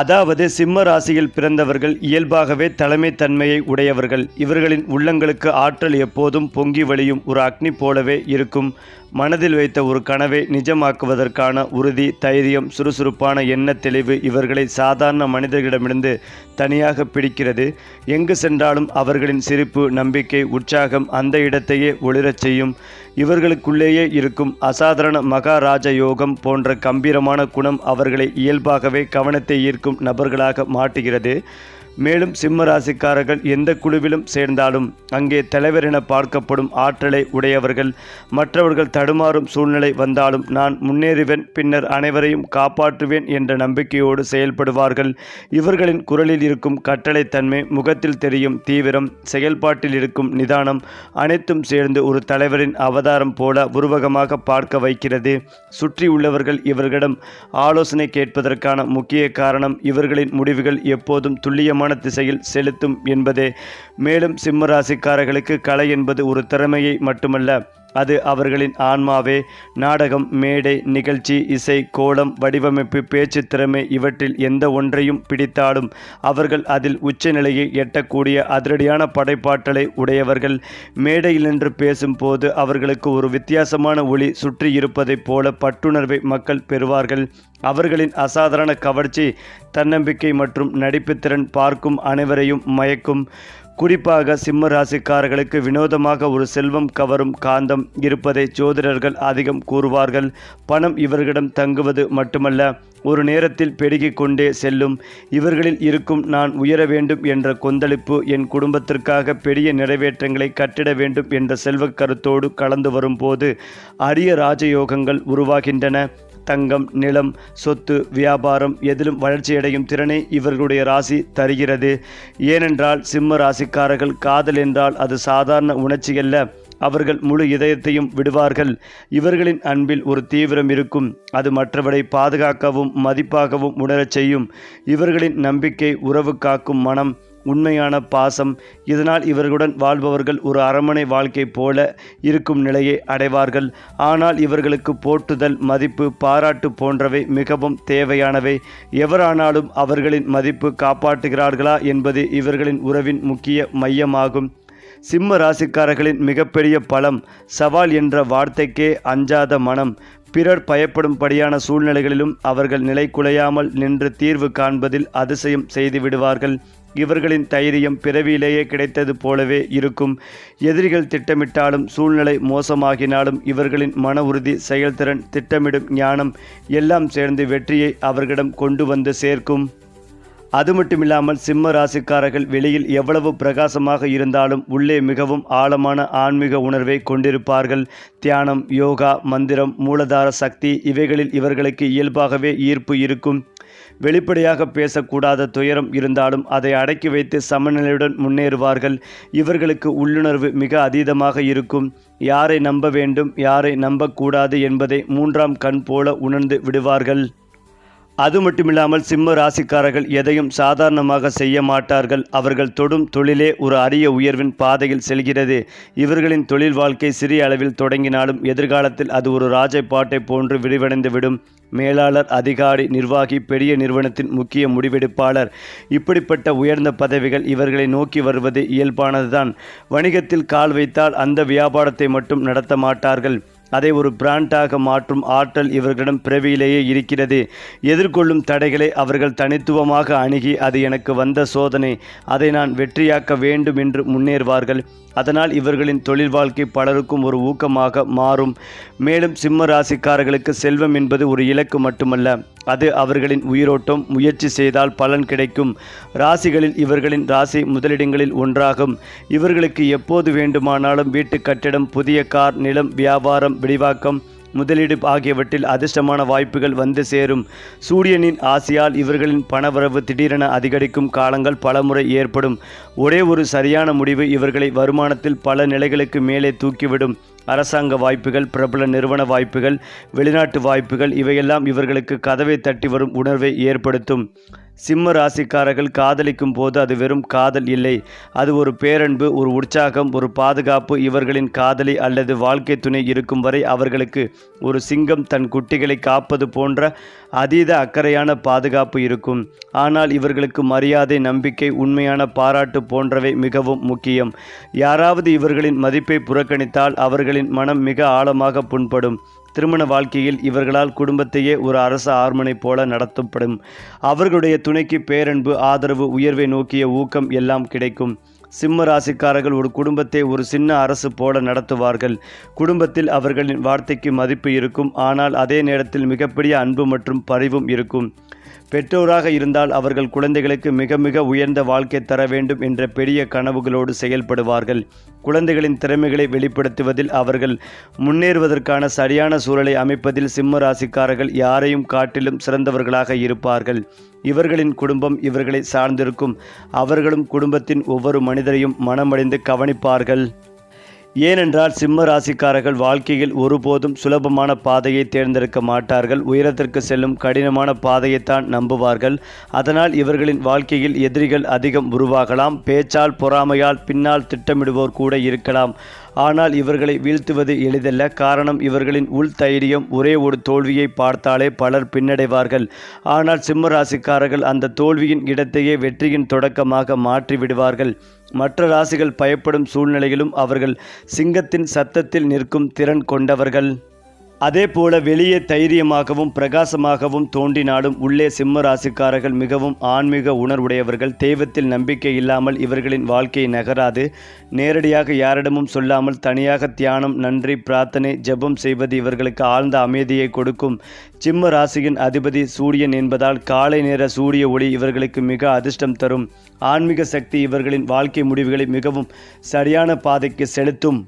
அதாவது சிம்ம ராசியில் பிறந்தவர்கள் இயல்பாகவே தலைமை தன்மையை உடையவர்கள். இவர்களின் உள்ளங்களுக்கு ஆற்றல் எப்போதும் பொங்கி வழியும் ஒரு அக்னி போலவே இருக்கும். மனதில் வைத்த ஒரு கனவை நிஜமாக்குவதற்கான உறுதி தைரியம் சுறுசுறுப்பான எண்ண தெளிவு இவர்களை சாதாரண மனிதர்களிடமிருந்து தனியாக பிடிக்கிறது. எங்கு சென்றாலும் அவர்களின் சிரிப்பு நம்பிக்கை உற்சாகம் அந்த இடத்தையே ஒளிரச் செய்யும். இவர்களுக்குள்ளேயே இருக்கும் அசாதாரண மகாராஜ யோகம் போன்ற கம்பீரமான குணம் அவர்களை இயல்பாகவே கவனத்தை ஈர்க்கும் நபர்களாக மாட்டுகிறது. மேலும் சிம்ம ராசிக்காரர்கள் எந்த குழுவிலும் சேர்ந்தாலும் அங்கே தலைவர் என பார்க்கப்படும் ஆற்றலை உடையவர்கள் மற்றவர்கள் தடுமாறும் சூழ்நிலை வந்தாலும் நான் முன்னேறுவேன் பின்னர் அனைவரையும் காப்பாற்றுவேன் என்ற நம்பிக்கையோடு செயல்படுவார்கள். இவர்களின் குரலில் இருக்கும் கட்டளைத்தன்மை முகத்தில் தெரியும் தீவிரம் செயல்பாட்டில் இருக்கும் நிதானம் அனைத்தும் சேர்ந்து ஒரு தலைவரின் அவதாரம் போல உருவகமாக பார்க்க வைக்கிறது. சுற்றி உள்ளவர்கள் இவர்களிடம் ஆலோசனை கேட்பதற்கான முக்கிய காரணம் இவர்களின் முடிவுகள் எப்போதும் துல்லியமாக துல்லியமான திசையில் செலுத்தும் என்பதே. மேலும் சிம்ம ராசிக்காரர்களுக்கு கலை என்பது ஒரு திறமையை மட்டுமல்ல அது அவர்களின் ஆன்மாவே. நாடகம் மேடை நிகழ்ச்சி இசை கோலம் வடிவமைப்பு பேச்சு திறமை இவற்றில் எந்த ஒன்றையும் பிடித்தாலும் அவர்கள் அதில் உச்சநிலையை எட்டக்கூடிய அதிரடியான படைப்பாற்றலை உடையவர்கள். மேடையில் நின்று பேசும்போது அவர்களுக்கு ஒரு வித்தியாசமான ஒளி சுற்றி இருப்பதைப் போல பட்டுணர்வை மக்கள் பெறுவார்கள். அவர்களின் அசாதாரண கவர்ச்சி தன்னம்பிக்கை மற்றும் நடிப்புத்திறன் பார்க்கும் அனைவரையும் மயக்கும். குறிப்பாக சிம்ம ராசிக்காரர்களுக்கு வினோதமாக ஒரு செல்வம் கவரும் காந்தம் இருப்பதை ஜோதிடர்கள் அதிகம் கூறுவார்கள். பணம் இவர்களிடம் தங்குவது மட்டுமல்ல ஒரு நேரத்தில் பெருகிக் கொண்டே செல்லும். இவர்களில் இருக்கும் நான் உயர வேண்டும் என்ற கொந்தளிப்பு என் குடும்பத்திற்காக பெரிய நிறைவேற்றங்களை கட்டிட வேண்டும் என்ற செல்வக் கருத்தோடு கலந்து வரும்போது அரிய ராஜயோகங்கள் உருவாகின்றன. தங்கம் நிலம் சொத்து வியாபாரம் எதிலும் வளர்ச்சியடையும் திறனை இவர்களுடைய ராசி தருகிறது. ஏனென்றால் சிம்ம ராசிக்காரர்கள் காதல் என்றால் அது சாதாரண உணர்ச்சியல்ல அவர்கள் முழு இதயத்தையும் விடுவார்கள். இவர்களின் அன்பில் ஒரு தீவிரம் இருக்கும். அது மற்றவரை பாதுகாக்கவும் மதிப்பாகவும் உணரச் செய்யும். இவர்களின் நம்பிக்கை உறவு காக்கும் மனம் உண்மையான பாசம். இதனால் இவர்களுடன் வாழ்பவர்கள் ஒரு அரமனை வாழ்க்கை போல இருக்கும் நிலையை அடைவார்கள். ஆனால் இவர்களுக்கு போட்டுதல் மதிப்பு பாராட்டு போன்றவை மிகவும் தேவையானவை. எவரானாலும் அவர்களின் மதிப்பு காப்பாற்றுகிறார்களா என்பது இவர்களின் உறவின் முக்கிய மையமாகும். சிம்ம ராசிக்காரர்களின் மிகப்பெரிய பலம் சவால் என்ற வார்த்தைக்கே அஞ்சாத மனம். பிறர் பயப்படும்படியான சூழ்நிலைகளிலும் அவர்கள் நிலை குலையாமல் நின்று தீர்வு காண்பதில் அதிசயம் செய்து விடுவார்கள் இவர்களின் தைரியம் பிறவியிலேயே கிடைத்தது போலவே இருக்கும். எதிரிகள் திட்டமிட்டாலும் சூழ்நிலை மோசமாகினாலும் இவர்களின் மன உறுதி செயல்திறன் திட்டமிடும் ஞானம் எல்லாம் சேர்ந்து வெற்றியை அவர்களிடம் கொண்டு வந்து சேர்க்கும். அது மட்டுமில்லாமல் சிம்ம ராசிக்காரர்கள் வெளியில் எவ்வளவு பிரகாசமாக இருந்தாலும் உள்ளே மிகவும் ஆழமான ஆன்மீக உணர்வை கொண்டிருப்பார்கள். தியானம் யோகா மந்திரம் மூலதார சக்தி இவைகளில் இவர்களுக்கு இயல்பாகவே ஈர்ப்பு இருக்கும். வெளிப்படையாக பேசக்கூடாத துயரம் இருந்தாலும் அதை அடக்கி வைத்து சமநிலையுடன் முன்னேறுவார்கள். இவர்களுக்கு உள்ளுணர்வு மிக அதீதமாக இருக்கும். யாரை நம்ப வேண்டும் யாரை நம்பக்கூடாது என்பதை மூன்றாம் கண் போல உணர்ந்து விடுவார்கள். அது மட்டுமில்லாமல் சிம்ம ராசிக்காரர்கள் எதையும் சாதாரணமாக செய்ய மாட்டார்கள். அவர்கள் தொடும் தொழிலே ஒரு அரிய உயர்வின் பாதையில் செல்கிறது. இவர்களின் தொழில் வாழ்க்கை சிறிய அளவில் தொடங்கினாலும் எதிர்காலத்தில் அது ஒரு ராஜபாட்டை போன்று விரிவடைந்து விடும் மேலாளர் அதிகாரி நிர்வாகி பெரிய நிறுவனத்தின் முக்கிய முடிவெடுப்பாளர். இப்படிப்பட்ட உயர்ந்த பதவிகள் இவர்களை நோக்கி வருவது இயல்பானதுதான். வணிகத்தில் கால் வைத்தால் அந்த வியாபாரத்தை மட்டும் நடத்த மாட்டார்கள். அதை ஒரு பிராண்டாக மாற்றும் ஆற்றல் இவர்களிடம் பிறவியிலேயே இருக்கிறது. எதிர்கொள்ளும் தடைகளை அவர்கள் தனித்துவமாக அணுகி அது எனக்கு வந்த சோதனை. அதை நான் வெற்றியாக்க வேண்டும் என்று முன்னேறுவார்கள். அதனால் இவர்களின் தொழில் வாழ்க்கை பலருக்கும் ஒரு ஊக்கமாக மாறும். மேலும் சிம்ம ராசிக்காரர்களுக்கு செல்வம் என்பது ஒரு இலக்கு மட்டுமல்ல. அது அவர்களின் உயிரோட்டம் முயற்சி செய்தால் பலன் கிடைக்கும். ராசிகளில் இவர்களின் ராசி முதலிடங்களில் ஒன்றாகும். இவர்களுக்கு எப்போது வேண்டுமானாலும் வீட்டு கட்டிடம் புதிய கார் நிலம் வியாபாரம் விரிவாக்கம் முதலீடு ஆகியவற்றில் அதிர்ஷ்டமான வாய்ப்புகள் வந்து சேரும். சூரியனின் ஆசையால் இவர்களின் பணவரவு திடீரென அதிகரிக்கும் காலங்கள் பலமுறை ஏற்படும். ஒரே ஒரு சரியான முடிவு இவர்களை வருமானத்தில் பல நிலைகளுக்கு மேலே தூக்கிவிடும். அரசாங்க வாய்ப்புகள் பிரபல நிறுவன வாய்ப்புகள் வெளிநாட்டு வாய்ப்புகள் இவையெல்லாம் இவர்களுக்கு கதவை தட்டி வரும் உணர்வை ஏற்படுத்தும். சிம்ம ராசிக்காரர்கள் காதலிக்கும் போது அது வெறும் காதல் இல்லை. அது ஒரு பேரன்பு ஒரு உற்சாகம் ஒரு பாதுகாப்பு. இவர்களின் காதலி அல்லது வாழ்க்கை துணை இருக்கும் வரை அவர்களுக்கு ஒரு சிங்கம் தன் குட்டிகளை காப்பது போன்ற அதீத அக்கறையான பாதுகாப்பு இருக்கும். ஆனால் இவர்களுக்கு மரியாதை நம்பிக்கை உண்மையான பாராட்டு போன்றவை மிகவும் முக்கியம். யாராவது இவர்களின் மதிப்பை புறக்கணித்தால் அவர்களின் மனம் மிக ஆழமாக புண்படும். திருமண வாழ்க்கையில் இவர்களால் குடும்பத்தையே ஒரு அரச ஆர்மனை போல நடத்தப்படும். அவர்களுடைய துணைக்கு பேரன்பு ஆதரவு உயர்வை நோக்கிய ஊக்கம் எல்லாம் கிடைக்கும். சிம்ம ராசிக்காரர்கள் ஒரு குடும்பத்தை ஒரு சின்ன அரசு போல நடத்துவார்கள். குடும்பத்தில் அவர்களின் வார்த்தைக்கு மதிப்பு இருக்கும். ஆனால் அதே நேரத்தில் மிகப்பெரிய அன்பு மற்றும் பரிவும் இருக்கும். பெற்றோராக இருந்தால் அவர்கள் குழந்தைகளுக்கு மிக மிக உயர்ந்த வாழ்க்கை தர வேண்டும் என்ற பெரிய கனவுகளோடு செயல்படுவார்கள். குழந்தைகளின் திறமைகளை வெளிப்படுத்துவதில் அவர்கள் முன்னேறுவதற்கான சரியான சூழலை அமைப்பதில் சிம்ம ராசிக்காரர்கள் யாரையும் காட்டிலும் சிறந்தவர்களாக இருப்பார்கள். இவர்களின் குடும்பம் இவர்களை சார்ந்திருக்கும். அவர்களும் குடும்பத்தின் ஒவ்வொரு மனிதரையும் மனமடைந்து கவனிப்பார்கள். ஏனென்றால் சிம்ம ராசிக்காரர்கள் வாழ்க்கையில் ஒருபோதும் சுலபமான பாதையை தேர்ந்தெடுக்க மாட்டார்கள். உயரத்திற்கு செல்லும் கடினமான பாதையைத்தான் நம்புவார்கள். அதனால் இவர்களின் வாழ்க்கையில் எதிரிகள் அதிகம் உருவாகலாம். பேச்சால் பொறாமையால் பின்னால் திட்டமிடுவோர் கூட இருக்கலாம். ஆனால் இவர்களை வீழ்த்துவது எளிதல்ல. காரணம் இவர்களின் உள் தைரியம் ஒரே ஒரு தோல்வியை பார்த்தாலே பலர் பின்னடைவார்கள். ஆனால் சிம்ம ராசிக்காரர்கள் அந்த தோல்வியின் இடத்தையே வெற்றியின் தொடக்கமாக மாற்றிவிடுவார்கள். மற்ற ராசிகள் பயப்படும் சூழ்நிலையிலும் அவர்கள் சிங்கத்தின் சத்தத்தில் நிற்கும் திறன் கொண்டவர்கள். அதே போல வெளியே தைரியமாகவும் பிரகாசமாகவும் தோன்றினாலும் உள்ளே சிம்ம ராசிக்காரர்கள் மிகவும் ஆன்மீக உணர்வுடையவர்கள். தெய்வத்தில் நம்பிக்கை இல்லாமல் இவர்களின் வாழ்க்கை நகராது. நேரடியாக யாரிடமும் சொல்லாமல் தனியாக தியானம் நன்றி பிரார்த்தனை ஜெபம் செய்வது இவர்களுக்கு ஆழ்ந்த அமைதியை கொடுக்கும். சிம்ம ராசியின் அதிபதி சூரியன் என்பதால் காலை நேர சூரிய ஒளி இவர்களுக்கு மிக அதிர்ஷ்டம் தரும். ஆன்மீக சக்தி இவர்களின் வாழ்க்கை முடிவுகளை மிகவும் சரியான பாதைக்கு செலுத்தும்.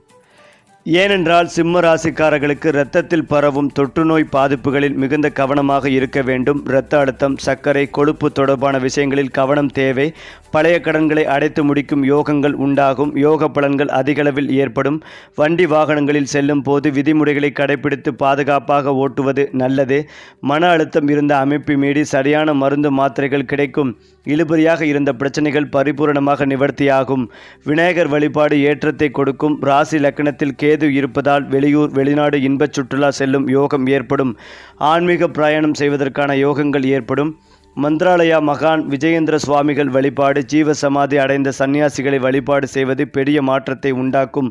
ஏனென்றால் சிம்ம ராசிக்காரர்களுக்கு இரத்தத்தில் பரவும் தொற்றுநோய் பாதிப்புகளில் மிகுந்த கவனமாக இருக்க வேண்டும். இரத்த அழுத்தம் சர்க்கரை கொழுப்பு தொடர்பான விஷயங்களில் கவனம் தேவை. பழைய கடன்களை அடைத்து முடிக்கும் யோகங்கள் உண்டாகும். யோக பலன்கள் அதிகளவில் ஏற்படும். வண்டி வாகனங்களில் செல்லும் போது விதிமுறைகளை கடைபிடித்து பாதுகாப்பாக ஓட்டுவது நல்லது. மன அழுத்தம் இருந்த அமைப்பு மீறி சரியான மருந்து மாத்திரைகள் கிடைக்கும். இழுபறியாக இருந்த பிரச்சனைகள் பரிபூரணமாக நிவர்த்தியாகும். விநாயகர் வழிபாடு ஏற்றத்தை கொடுக்கும். ராசி லக்கணத்தில் கேது இருப்பதால் வெளியூர் வெளிநாடு இன்பச் சுற்றுலா செல்லும் யோகம் ஏற்படும். ஆன்மீக பிரயாணம் செய்வதற்கான யோகங்கள் ஏற்படும். மந்திராலயா மகான் விஜயேந்திர சுவாமிகள் வழிபாடு ஜீவ சமாதி அடைந்த சன்னியாசிகளை வழிபாடு செய்வது பெரிய மாற்றத்தை உண்டாக்கும்.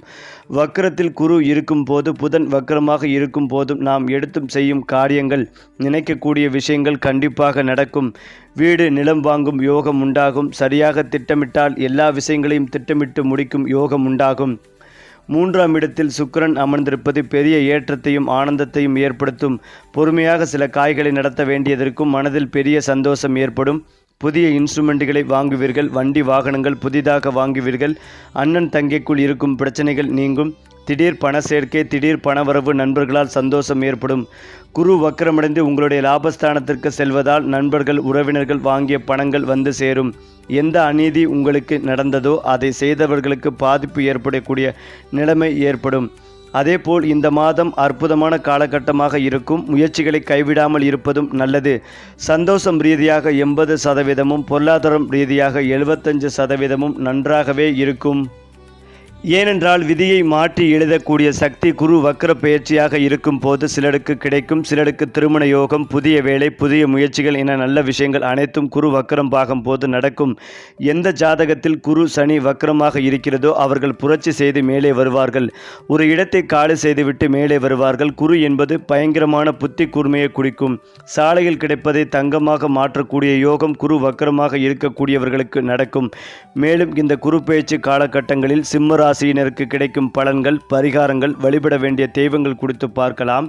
வக்கரத்தில் குரு இருக்கும் போது புதன் வக்கரமாக இருக்கும் போதும் நாம் எடுத்தும் செய்யும் காரியங்கள் நினைக்கக்கூடிய விஷயங்கள் கண்டிப்பாக நடக்கும். வீடு நிலம் வாங்கும் யோகம் உண்டாகும். சரியாக திட்டமிட்டால் எல்லா விஷயங்களையும் திட்டமிட்டு முடிக்கும் யோகம் உண்டாகும். மூன்றாம் இடத்தில் சுக்கரன் அமர்ந்திருப்பது பெரிய ஏற்றத்தையும் ஆனந்தத்தையும் ஏற்படுத்தும். பொறுமையாக சில காய்களை நடத்த வேண்டியதற்கும் மனதில் பெரிய சந்தோஷம் ஏற்படும். புதிய இன்ஸ்ட்ருமெண்ட்டுகளை வாங்குவீர்கள் வண்டி வாகனங்கள் புதிதாக வாங்குவீர்கள். அண்ணன் தங்கைக்குள் இருக்கும் பிரச்சனைகள் நீங்கும். திடீர் பண சேர்க்கை திடீர் பணவரவு நண்பர்களால் சந்தோஷம் ஏற்படும். குரு வக்கரமடைந்து உங்களுடைய லாபஸ்தானத்திற்கு செல்வதால் நண்பர்கள் உறவினர்கள் வாங்கிய பணங்கள் வந்து சேரும். எந்த அநீதி உங்களுக்கு நடந்ததோ அதை செய்தவர்களுக்கு பாதிப்பு ஏற்படக்கூடிய நிலைமை ஏற்படும். அதேபோல் இந்த மாதம் அற்புதமான காலகட்டமாக இருக்கும். முயற்சிகளை கைவிடாமல் இருப்பதும் நல்லது. சந்தோஷம் ரீதியாக எண்பது சதவீதமும் பொருளாதாரம் ரீதியாக எழுபத்தஞ்சு சதவீதமும் நன்றாகவே இருக்கும். ஏனென்றால் விதியை மாற்றி எழுதக்கூடிய சக்தி குரு வக்கர பயிற்சியாக இருக்கும் போது சிலருக்கு கிடைக்கும் சிலருக்கு திருமண யோகம் புதிய வேலை புதிய முயற்சிகள் என நல்ல விஷயங்கள் அனைத்தும் குரு வக்கரம் பாகம் போது நடக்கும். எந்த ஜாதகத்தில் குரு சனி வக்கரமாக இருக்கிறதோ அவர்கள் புரட்சி செய்து மேலே வருவார்கள். ஒரு இடத்தை காலி செய்துவிட்டு மேலே வருவார்கள். குரு என்பது பயங்கரமான புத்தி கூர்மையை குறிக்கும். சாலையில் கிடைப்பதை தங்கமாக மாற்றக்கூடிய யோகம் குரு வக்கரமாக இருக்கக்கூடியவர்களுக்கு நடக்கும். மேலும் இந்த குரு பயிற்சி காலகட்டங்களில் சிம்மரா ராசியினருக்கு கிடைக்கும் பலன்கள் பரிகாரங்கள் வழிபட வேண்டிய தெய்வங்கள் குறித்து பார்க்கலாம்.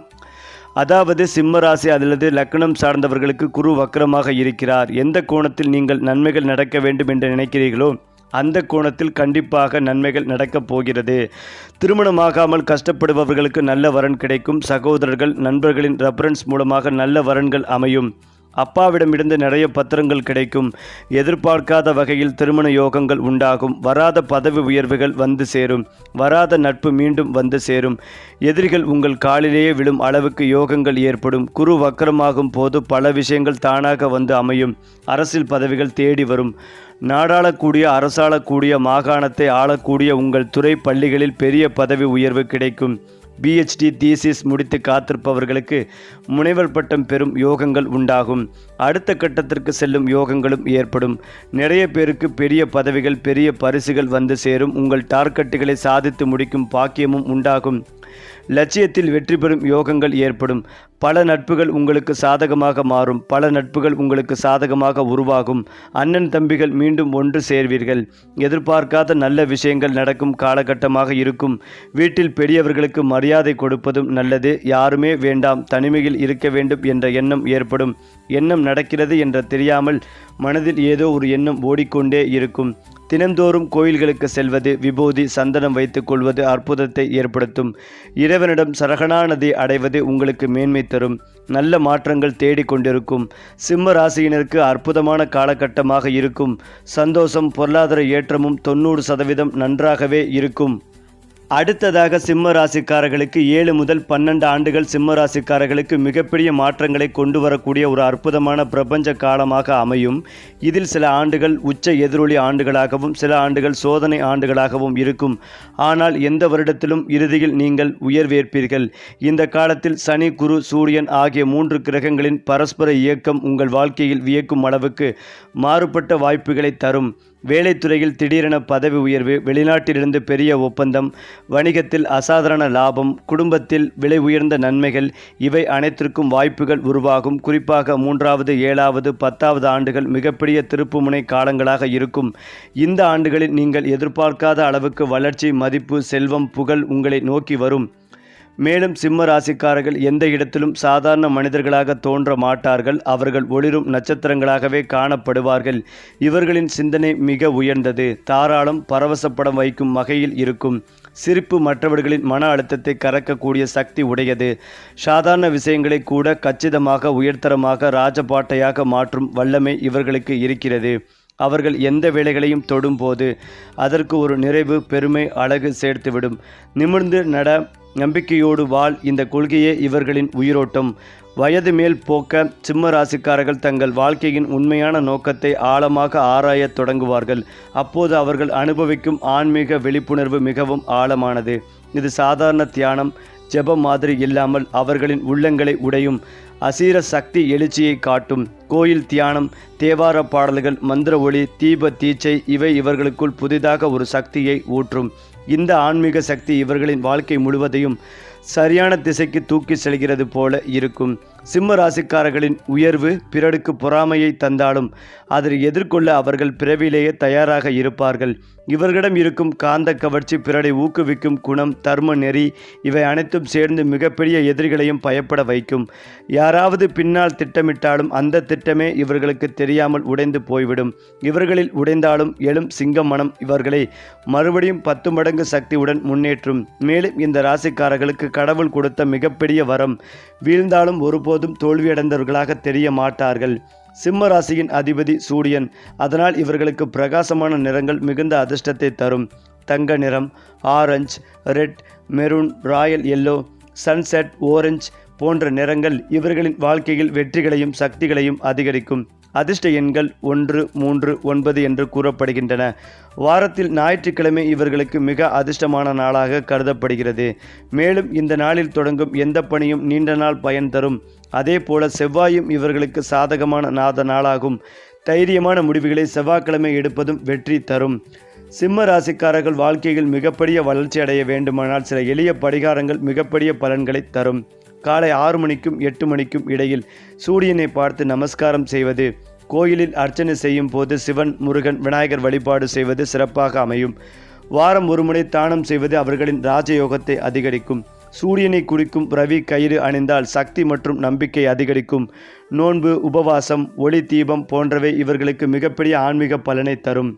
அதாவது சிம்ம ராசி அல்லது லக்னம் சார்ந்தவர்களுக்கு குரு வக்கரமாக இருக்கிறார். எந்த கோணத்தில் நீங்கள் நன்மைகள் நடக்க வேண்டும் என்று நினைக்கிறீர்களோ அந்த கோணத்தில் கண்டிப்பாக நன்மைகள் நடக்கப் போகிறது. திருமணமாகாமல் கஷ்டப்படுபவர்களுக்கு நல்ல வரன் கிடைக்கும். சகோதரர்கள் நண்பர்களின் ரெஃபரன்ஸ் மூலமாக நல்ல வரன்கள் அமையும். அப்பாவிடமிருந்து நிறைய பத்திரங்கள் கிடைக்கும். எதிர்பார்க்காத வகையில் திருமண யோகங்கள் உண்டாகும். வராத பதவி உயர்வுகள் வந்து சேரும். வராத நட்பு மீண்டும் வந்து சேரும். எதிரிகள் உங்கள் காலிலேயே விழும் அளவுக்கு யோகங்கள் ஏற்படும். குரு வக்கரமாகும் போது பல விஷயங்கள் தானாக வந்து அமையும். அரசியல் பதவிகள் தேடி வரும். நாடாளக்கூடிய அரசாளக்கூடிய மாகாணத்தை ஆளக்கூடிய உங்கள் துறை பள்ளிகளில் பெரிய பதவி உயர்வு கிடைக்கும். பிஹெச்டி தீசிஸ் முடித்து காத்திருப்பவர்களுக்கு முனைவர் பட்டம் பெறும் யோகங்கள் உண்டாகும். அடுத்த கட்டத்திற்கு செல்லும் யோகங்களும் ஏற்படும். நிறைய பேருக்கு பெரிய பதவிகள் பெரிய பரிசுகள் வந்து சேரும். உங்கள் டார்கெட்டுகளை சாதித்து முடிக்கும் பாக்கியமும் உண்டாகும். லட்சியத்தில் வெற்றி பெறும் யோகங்கள் ஏற்படும். பல நட்புகள் உங்களுக்கு சாதகமாக மாறும். பல நட்புகள் உங்களுக்கு சாதகமாக உருவாகும். அண்ணன் தம்பிகள் மீண்டும் ஒன்று சேர்வீர்கள். எதிர்பார்க்காத நல்ல விஷயங்கள் நடக்கும் காலகட்டமாக இருக்கும். வீட்டில் பெரியவர்களுக்கு மரியாதை கொடுப்பதும் நல்லது. யாருமே வேண்டாம். தனிமையில் இருக்க வேண்டும் என்ற எண்ணம் ஏற்படும். எண்ணம் நடக்கிறது என்ற தெரியாமல் மனதில் ஏதோ ஒரு எண்ணம் ஓடிக்கொண்டே இருக்கும். தினந்தோறும் கோயில்களுக்கு செல்வது விபூதி சந்தனம் வைத்துக் கொள்வது அற்புதத்தை ஏற்படுத்தும். இறைவனிடம் சரகணாநதி அடைவது உங்களுக்கு மேன்மை தரும். நல்ல மாற்றங்கள் தேடிக்கொண்டிருக்கும் சிம்ம ராசியினருக்கு அற்புதமான காலகட்டமாக இருக்கும். சந்தோஷம் பொருளாதார ஏற்றமும் தொண்ணூறு சதவீதம் நன்றாகவே இருக்கும். அடுத்ததாக சிம்ம ராசிக்காரர்களுக்கு ஏழு முதல் பன்னெண்டு ஆண்டுகள் சிம்ம ராசிக்காரர்களுக்கு மிகப்பெரிய மாற்றங்களை கொண்டு வரக்கூடிய ஒரு அற்புதமான பிரபஞ்ச காலமாக அமையும். இதில் சில ஆண்டுகள் உச்ச எதிரொலி ஆண்டுகளாகவும் சில ஆண்டுகள் சோதனை ஆண்டுகளாகவும் இருக்கும். ஆனால் எந்த வருடத்திலும் இறுதியில் நீங்கள் உயர்வேற்பீர்கள். இந்த காலத்தில் சனி குரு சூரியன் ஆகிய மூன்று கிரகங்களின் பரஸ்பர இயக்கம் உங்கள் வாழ்க்கையில் வியக்கும் அளவுக்கு மாறுபட்ட வாய்ப்புகளை தரும். வேலைத்துறையில் திடீரென பதவி உயர்வு வெளிநாட்டிலிருந்து பெரிய ஒப்பந்தம் வணிகத்தில் அசாதாரண லாபம் குடும்பத்தில் விலை உயர்ந்த நன்மைகள் இவை அனைத்திற்கும் வாய்ப்புகள் உருவாகும். குறிப்பாக மூன்றாவது ஏழாவது பத்தாவது ஆண்டுகள் மிகப்பெரிய திருப்புமுனை காலங்களாக இருக்கும். இந்த ஆண்டுகளில் நீங்கள் எதிர்பார்க்காத அளவுக்கு வளர்ச்சி மதிப்பு செல்வம் புகழ் உங்களை நோக்கி வரும். மேலும் சிம்ம ராசிக்காரர்கள் எந்த இடத்திலும் சாதாரண மனிதர்களாக தோன்ற மாட்டார்கள். அவர்கள் ஒளிரும் நட்சத்திரங்களாகவே காணப்படுவார்கள். இவர்களின் சிந்தனை மிக உயர்ந்தது. தாராளம் பரவசப்படம் வைக்கும் வகையில் இருக்கும். சிரிப்பு மற்றவர்களின் மன அழுத்தத்தை கறக்கக்கூடிய சக்தி உடையது. சாதாரண விஷயங்களை கூட கச்சிதமாக உயர்தரமாக ராஜபாட்டையாக மாற்றும் வல்லமை இவர்களுக்கு இருக்கிறது. அவர்கள் எந்த வேலைகளையும் தொடும்போது அதற்கு ஒரு நிறைவு பெருமை அழகு சேர்த்துவிடும். நிமிர்ந்து நட நம்பிக்கையோடு வாழ் இந்த கொள்கையே இவர்களின் உயிரோட்டம். வயது மேல் போக்க சிம்ம ராசிக்காரர்கள் தங்கள் வாழ்க்கையின் உண்மையான நோக்கத்தை ஆழமாக ஆராயத் தொடங்குவார்கள். அப்போது அவர்கள் அனுபவிக்கும் ஆன்மீக விழிப்புணர்வு மிகவும் ஆழமானது. இது சாதாரண தியானம் ஜெபம் மாதிரி இல்லாமல் அவர்களின் உள்ளங்களை உடையும். அசீர சக்தி எழுச்சியை காட்டும். கோயில் தியானம் தேவார பாடல்கள் மந்திர ஒளி தீப தீச்சை இவை இவர்களுக்குள் புதிதாக ஒரு சக்தியை ஊற்றும். இந்த ஆன்மீக சக்தி இவர்களின் வாழ்க்கை முழுவதையும் சரியான திசைக்கு தூக்கி செல்கிறது போல இருக்கும். சிம்ம ராசிக்காரர்களின் உயர்வு பிறருக்கு பொறாமையை தந்தாலும் அதை எதிர்கொள்ள அவர்கள் பிறவிலேயே தயாராக இருப்பார்கள். இவர்களிடம் இருக்கும் காந்த கவர்ச்சி பிறரை ஊக்குவிக்கும் குணம் தர்ம நெறி இவை அனைத்தும் சேர்ந்து மிகப்பெரிய எதிரிகளையும் பயப்பட வைக்கும். யாராவது பின்னால் திட்டமிட்டாலும் அந்த திட்டமே இவர்களுக்கு தெரியாமல் உடைந்து போய்விடும். இவர்களில் உடைந்தாலும் எழும் சிங்க மனம் இவர்களை மறுபடியும் பத்து மடங்கு சக்தியுடன் முன்னேற்றும். மேலும் இந்த ராசிக்காரர்களுக்கு கடவுள் கொடுத்த மிகப்பெரிய வரம் வீழ்ந்தாலும் ஒருபோதும் தோல்வியடைந்தவர்களாக தெரிய மாட்டார்கள் சிம்ம ராசியின் அதிபதி சூரியன் அதனால் இவர்களுக்கு பிரகாசமான நிறங்கள் மிகுந்த அதிர்ஷ்டத்தை தரும். தங்க நிறம் orange red maroon royal yellow sunset orange போன்ற நிறங்கள் இவர்களின் வாழ்க்கையில் வெற்றிகளையும் சக்திகளையும் அதிகரிக்கும். அதிர்ஷ்ட எண்கள் ஒன்று மூன்று ஒன்பது என்று கூறப்படுகின்றன. வாரத்தில் ஞாயிற்றுக்கிழமை இவர்களுக்கு மிக அதிர்ஷ்டமான நாளாக கருதப்படுகிறது. மேலும் இந்த நாளில் தொடங்கும் எந்த பணியும் நீண்ட நாள் பயன் தரும். அதே போல செவ்வாயும் இவர்களுக்கு சாதகமான நாத நாளாகும். தைரியமான முடிவுகளை செவ்வாய்க்கிழமை எடுப்பதும் வெற்றி தரும். சிம்ம ராசிக்காரர்கள் வாழ்க்கையில் மிகப்பெரிய வளர்ச்சி அடைய வேண்டுமானால் சில எளிய படிகாரங்கள் மிகப்பெரிய பலன்களை தரும். காலை ஆறு மணிக்கும் எட்டு மணிக்கும் இடையில் சூரியனை பார்த்து நமஸ்காரம் செய்வது கோயிலில் அர்ச்சனை செய்யும் போது சிவன் முருகன் விநாயகர் வழிபாடு செய்வது சிறப்பாக அமையும். வாரம் ஒருமுறை தானம் செய்வது அவர்களின் ராஜயோகத்தை அதிகரிக்கும். சூரியனை குறிக்கும் ரவி கயிறு அணிந்தால் சக்தி மற்றும் நம்பிக்கை அதிகரிக்கும். நோன்பு உபவாசம் ஒளி தீபம் போன்றவை இவர்களுக்கு மிகப்பெரிய ஆன்மீக பலனை தரும்.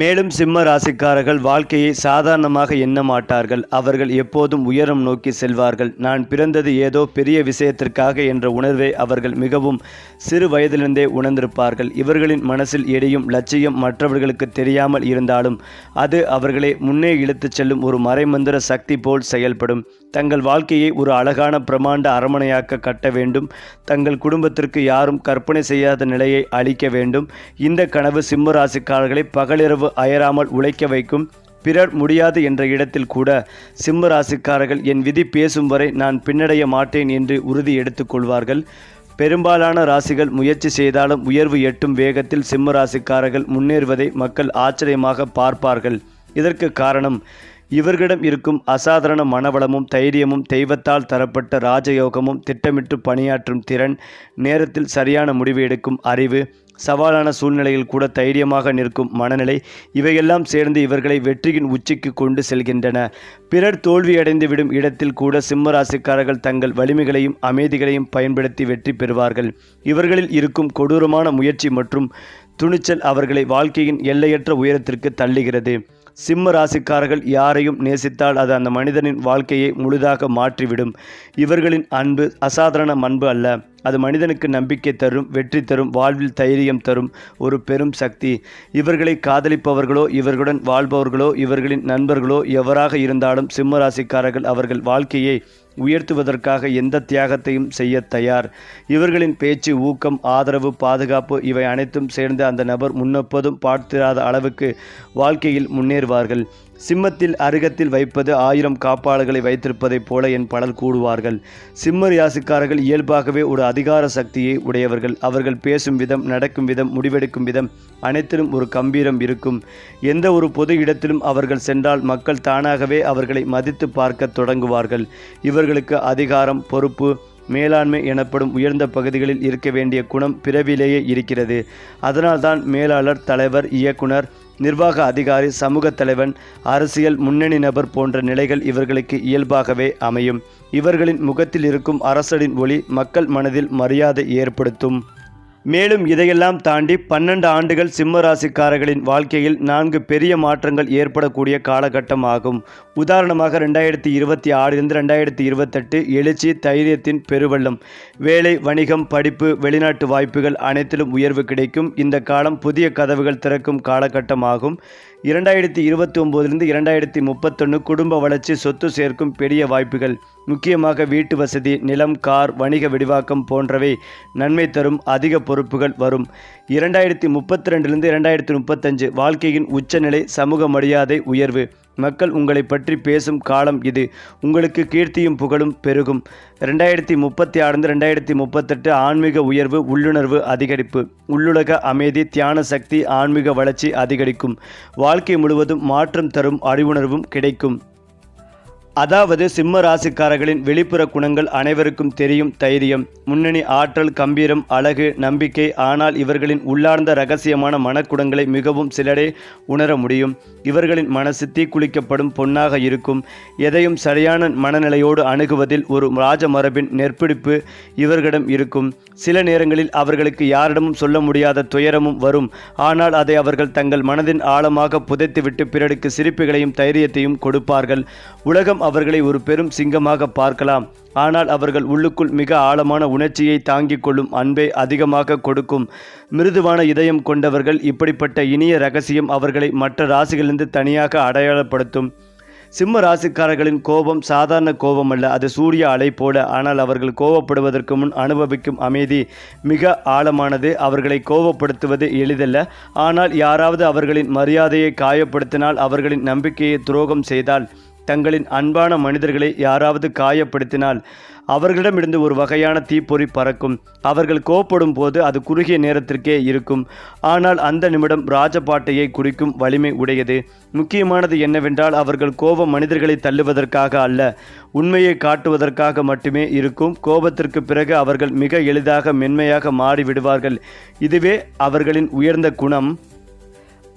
மேலும் சிம்ம ராசிக்காரர்கள் வாழ்க்கையை சாதாரணமாக எண்ண மாட்டார்கள். அவர்கள் எப்போதும் உயரம் நோக்கி செல்வார்கள். நான் பிறந்தது ஏதோ பெரிய விஷயத்திற்காக என்ற உணர்வை அவர்கள் மிகவும் சிறு வயதிலிருந்தே உணர்ந்திருப்பார்கள். இவர்களின் மனசில் எரியும் லட்சியம் மற்றவர்களுக்கு தெரியாமல் இருந்தாலும் அது அவர்களை முன்னே இழுத்துச் செல்லும் ஒரு மறைமந்திர சக்தி போல் செயல்படும். தங்கள் வாழ்க்கையை ஒரு அழகான பிரமாண்ட அரமனையாக்க கட்ட வேண்டும். தங்கள் குடும்பத்திற்கு யாரும் கற்பனை செய்யாத நிலையை அளிக்க வேண்டும். இந்த கனவு சிம்ம ராசிக்காரர்களை பகலிரவு அயராமல் உழைக்க வைக்கும். பிறர் முடியாது என்ற இடத்தில் கூட சிம்ம ராசிக்காரர்கள் என் விதி பேசும் வரை நான் பின்னடைய மாட்டேன் என்று உறுதி எடுத்துக்கொள்வார்கள் பெரும்பாலான ராசிகள் முயற்சி செய்தாலும் உயர்வு எட்டும் வேகத்தில் சிம்ம ராசிக்காரர்கள் முன்னேறுவதை மக்கள் ஆச்சரியமாக பார்ப்பார்கள். இதற்கு காரணம் இவர்களிடம் இருக்கும் அசாதாரண மனவளமும் தைரியமும் தெய்வத்தால் தரப்பட்ட ராஜயோகமும் திட்டமிட்டு பணியாற்றும் திறன் நேரத்தில் சரியான முடிவு எடுக்கும் அறிவு சவாலான சூழ்நிலையில் கூட தைரியமாக நிற்கும் மனநிலை இவையெல்லாம் சேர்ந்து இவர்களை வெற்றியின் உச்சிக்கு கொண்டு செல்கின்றன. பிறர் தோல்வியடைந்து விடும் இடத்தில் கூட சிம்மராசிக்காரர்கள் தங்கள் வலிமைகளையும் அமைதிகளையும் பயன்படுத்தி வெற்றி பெறுவார்கள். இவர்களில் இருக்கும் கொடூரமான முயற்சி மற்றும் துணிச்சல் அவர்களை வாழ்க்கையின் எல்லையற்ற உயரத்திற்கு தள்ளுகிறது. சிம்ம ராசிக்காரர்கள் யாரையும் நேசித்தால் அது அந்த மனிதனின் வாழ்க்கையை முழுதாக மாற்றிவிடும். இவர்களின் அன்பு அசாதாரண அன்பு அல்ல. அது மனிதனுக்கு நம்பிக்கை தரும் வெற்றி தரும் வாழ்வில் தைரியம் தரும் ஒரு பெரும் சக்தி. இவர்களை காதலிப்பவர்களோ இவர்களுடன் வாழ்பவர்களோ இவர்களின் நண்பர்களோ எவராக இருந்தாலும் சிம்ம ராசிக்காரர்கள் அவர்கள் வாழ்க்கையை உயர்த்துவதற்காக எந்த தியாகத்தையும் செய்ய தயார். இவர்களின் பேச்சு ஊக்கம் ஆதரவு பாதுகாப்பு இவை அனைத்தும் சேர்ந்து அந்த நபர் முன்னெப்போதும் பார்த்திராத அளவுக்கு வாழ்க்கையில் முன்னேறுவார்கள். சிம்மத்தில் அருகத்தில் வைப்பது ஆயிரம் காப்பாளர்களை வைத்திருப்பதைப் போல என் பலர் கூடுவார்கள் சிம்ம ராசிக்காரர்கள் இயல்பாகவே ஒரு அதிகார சக்தியை உடையவர்கள். அவர்கள் பேசும் விதம் நடக்கும் விதம் முடிவெடுக்கும் விதம் அனைத்திலும் ஒரு கம்பீரம் இருக்கும். எந்த ஒரு பொது இடத்திலும் அவர்கள் சென்றால் மக்கள் தானாகவே அவர்களை மதித்து பார்க்க தொடங்குவார்கள். இவர்களுக்கு அதிகாரம் பொறுப்பு மேலாண்மை எனப்படும் உயர்ந்த பகுதிகளில் இருக்க வேண்டிய குணம் பிறவிலேயே இருக்கிறது. அதனால்தான் மேலாளர் தலைவர் இயக்குனர் நிர்வாக அதிகாரி சமூக தலைவன் அரசியல் முன்னணி நபர் போன்ற நிலைகள் இவர்களுக்கு இயல்பாகவே அமையும். இவர்களின் முகத்தில் இருக்கும் அரசரின் ஒளி மக்கள் மனதில் மரியாதை ஏற்படுத்தும். மேலும் இதையெல்லாம் தாண்டி பன்னெண்டு ஆண்டுகள் சிம்ம ராசிக்காரர்களின் வாழ்க்கையில் நான்கு பெரிய மாற்றங்கள் ஏற்படக்கூடிய காலகட்டம் ஆகும் உதாரணமாக ரெண்டாயிரத்தி இருபத்தி ஆறிலிருந்து ரெண்டாயிரத்தி இருபத்தெட்டு எழுச்சி தைரியத்தின் பெருவெள்ளம். வேலை வணிகம் படிப்பு வெளிநாட்டு வாய்ப்புகள் அனைத்திலும் உயர்வு கிடைக்கும். இந்த காலம் புதிய கதவுகள் திறக்கும் காலகட்டமாகும். இரண்டாயிரத்தி இருபத்தி ஒம்போதிலிருந்து இரண்டாயிரத்தி முப்பத்தொன்று குடும்ப வளர்ச்சி சொத்து சேர்க்கும் பெரிய வாய்ப்புகள் முக்கியமாக வீட்டு வசதி நிலம் கார் வணிக விரிவாக்கம் போன்றவை நன்மை தரும் அதிக பொறுப்புகள் வரும். இரண்டாயிரத்தி முப்பத்தி ரெண்டுலேருந்து இரண்டாயிரத்தி முப்பத்தஞ்சு வாழ்க்கையின் உச்சநிலை சமூக மரியாதை உயர்வு. மக்கள் உங்களை பற்றி பேசும் காலம் இது. உங்களுக்கு கீர்த்தியும் புகழும் பெருகும். ரெண்டாயிரத்தி முப்பத்தி ஆறு ரெண்டாயிரத்தி முப்பத்தெட்டு ஆன்மீக உயர்வு உள்ளுணர்வு அதிகரிப்பு. உள்ளுலக அமைதி தியான சக்தி ஆன்மீக வளர்ச்சி அதிகரிக்கும். வாழ்க்கை முழுவதும் மாற்றம் தரும் அறிவுணர்வும் கிடைக்கும். அதாவது சிம்ம ராசிக்காரர்களின் வெளிப்புற குணங்கள் அனைவருக்கும் தெரியும் தைரியம். முன்னணி ஆற்றல் கம்பீரம் அழகு நம்பிக்கை ஆனால் இவர்களின் உள்ளார்ந்த ரகசியமான மனக்குணங்களை மிகவும் சிலரே உணர முடியும். இவர்களின் மனசு தீக்குளிக்கப்படும் பொன்னாக இருக்கும். எதையும் சரியான மனநிலையோடு அணுகுவதில் ஒரு ராஜமரபின் நெற்பிடிப்பு இவர்களிடம் இருக்கும். சில நேரங்களில் அவர்களுக்கு யாரிடமும் சொல்ல முடியாத துயரமும் வரும். ஆனால் அதை அவர்கள் தங்கள் மனதின் ஆழமாக புதைத்துவிட்டு பிறருக்கு சிரிப்புகளையும் தைரியத்தையும் கொடுப்பார்கள். உலகம் அவர்களை ஒரு பெரும் சிங்கமாக பார்க்கலாம். ஆனால் அவர்கள் உள்ளுக்குள் மிக ஆழமான உணர்ச்சியை தாங்கிக் கொள்ளும் அன்பை அதிகமாக கொடுக்கும். மிருதுவான இதயம் கொண்டவர்கள் இப்படிப்பட்ட இனிய ரகசியம் அவர்களை மற்ற ராசிகளிலிருந்து தனியாக அடையாளப்படுத்தும். சிம்ம ராசிக்காரர்களின் கோபம் சாதாரண கோபம் அல்ல அது சூரிய அலை போல. ஆனால் அவர்கள் கோபப்படுவதற்கு முன் அனுபவிக்கும் அமைதி மிக ஆழமானது. அவர்களை கோபப்படுத்துவது எளிதல்ல. ஆனால் யாராவது அவர்களின் மரியாதையை காயப்படுத்தினால் அவர்களின் நம்பிக்கையை துரோகம் செய்தால் தங்களின் அன்பான மனிதர்களை யாராவது காயப்படுத்தினால் அவர்களிடமிருந்து ஒரு வகையான தீப்பொறி பறக்கும். அவர்கள் கோப்படும் போது அது குறுகிய நேரத்திற்கே இருக்கும். ஆனால் அந்த நிமிடம் ராஜபாட்டையை குறிக்கும் வலிமை உடையது. முக்கியமானது என்னவென்றால் அவர்கள் கோபம் மனிதர்களை தள்ளுவதற்காக அல்ல உண்மையை காட்டுவதற்காக மட்டுமே இருக்கும். கோபத்திற்கு பிறகு அவர்கள் மிக எளிதாக மென்மையாக மாறிவிடுவார்கள். இதுவே அவர்களின் உயர்ந்த குணம்.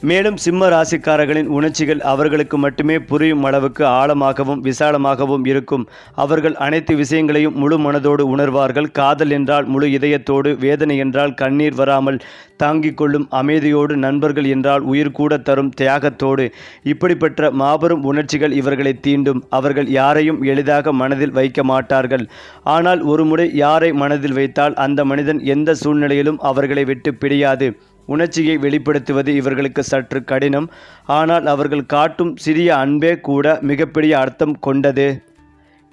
மேலும் சிம்ம ராசிக்காரர்களின் உணர்ச்சிகள் அவர்களுக்கு மட்டுமே புரியும் அளவுக்கு ஆழமாகவும் விசாலமாகவும் இருக்கும். அவர்கள் அனைத்து விஷயங்களையும் முழு மனதோடு உணர்வார்கள். காதல் என்றால் முழு இதயத்தோடு வேதனை என்றால் கண்ணீர் வராமல் தாங்கிக் கொள்ளும் அமைதியோடு நண்பர்கள் என்றால் உயிர் கூட தரும் தியாகத்தோடு. இப்படிப்பட்ட மாபெரும் உணர்ச்சிகள் இவர்களை தீண்டும். அவர்கள் யாரையும் எளிதாக மனதில் வைக்க மாட்டார்கள். ஆனால் ஒருமுறை யாரை மனதில் வைத்தால் அந்த மனிதன் எந்த சூழ்நிலையிலும் அவர்களை விட்டு பிடியாது. உணர்ச்சியை வெளிப்படுத்துவது இவர்களுக்கு சற்று கடினம். ஆனால் அவர்கள் காட்டும் சிறிய அன்பே கூட மிகப்பெரிய அர்த்தம் கொண்டது.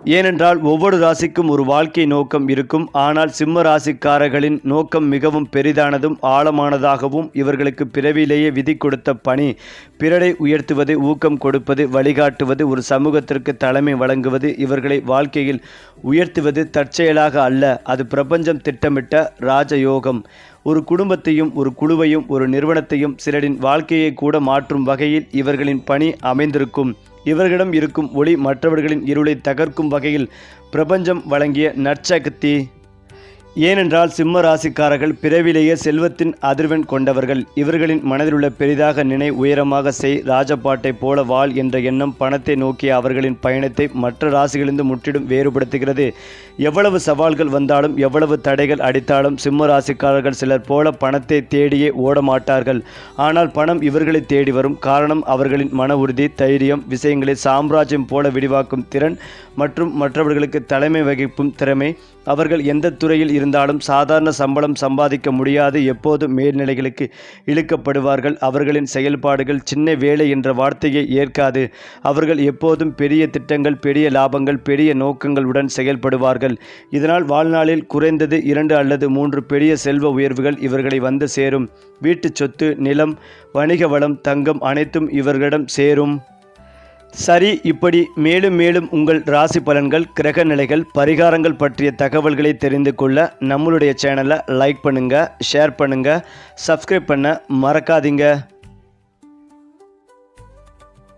ஏனென்றால் ஒவ்வொரு ராசிக்கும் ஒரு வாழ்க்கை நோக்கம் இருக்கும். ஆனால் சிம்ம ராசிக்காரர்களின் நோக்கம் மிகவும் பெரிதானதும் ஆழமானதாகவும் இவர்களுக்கு பிறவியிலேயே விதி கொடுத்த பணி. பிறரை உயர்த்துவது ஊக்கம் கொடுப்பது வழிகாட்டுவது ஒரு சமூகத்திற்கு தலைமை வழங்குவது இவர்களை வாழ்க்கையில் உயர்த்துவது தற்செயலாக அல்ல. அது பிரபஞ்சம் திட்டமிட்ட ராஜயோகம். ஒரு குடும்பத்தையும் ஒரு குழுவையும் ஒரு நிறுவனத்தையும் சிலரின் வாழ்க்கையை கூட மாற்றும் வகையில் இவர்களின் பணி அமைந்திருக்கும். இவர்களிடம் இருக்கும் ஒளி மற்றவர்களின் இருளை தகர்க்கும் வகையில் பிரபஞ்சம் வழங்கிய நற்சக்தி ஏனென்றால் சிம்ம ராசிக்காரர்கள் பிறவிலேயே செல்வத்தின் அதிர்வெண் கொண்டவர்கள். இவர்களின் மனதிலுள்ள பெரிதாக நினை உயரமாக செய் ராஜபாட்டை போல வாழ் என்ற எண்ணம் பணத்தை நோக்கிய அவர்களின் பயணத்தை மற்ற ராசிகளிலிருந்து முற்றிலும் வேறுபடுத்துகிறது. எவ்வளவு சவால்கள் வந்தாலும் எவ்வளவு தடைகள் அடித்தாலும் சிம்ம ராசிக்காரர்கள் சிலர் போல பணத்தை தேடியே ஓட மாட்டார்கள் ஆனால் பணம் இவர்களை தேடி வரும். காரணம் அவர்களின் மன உறுதி தைரியம் விஷயங்களை சாம்ராஜ்யம் போல விரிவாக்கும் திறன் மற்றும் மற்றவர்களுக்கு தலைமை வகிக்கும் திறமை. அவர்கள் எந்த துறையில் இருந்தாலும் சாதாரண சம்பளம் சம்பாதிக்க முடியாது. எப்போதும் மேல்நிலைகளுக்கு இழுக்கப்படுவார்கள். அவர்களின் செயல்பாடுகள் சின்ன வேலை என்ற வார்த்தையை ஏற்காது. அவர்கள் எப்போதும் பெரிய திட்டங்கள் பெரிய லாபங்கள் பெரிய நோக்கங்களுடன் செயல்படுவார்கள். இதனால் வாழ்நாளில் குறைந்தது இரண்டு அல்லது மூன்று பெரிய செல்வ உயர்வுகள் இவர்களை வந்து சேரும். வீட்டுச் சொத்து நிலம் வணிக வளம் தங்கம் அனைத்தும் இவர்களிடம் சேரும். சரி இப்படி மேலும் மேலும் உங்கள் ராசி பலன்கள் கிரக நிலைகள் பரிகாரங்கள் பற்றிய தகவல்களை தெரிந்து கொள்ள நம்மளுடைய சேனலை லைக் பண்ணுங்கள் ஷேர் பண்ணுங்கள் சப்ஸ்கிரைப் பண்ண மறக்காதீங்க.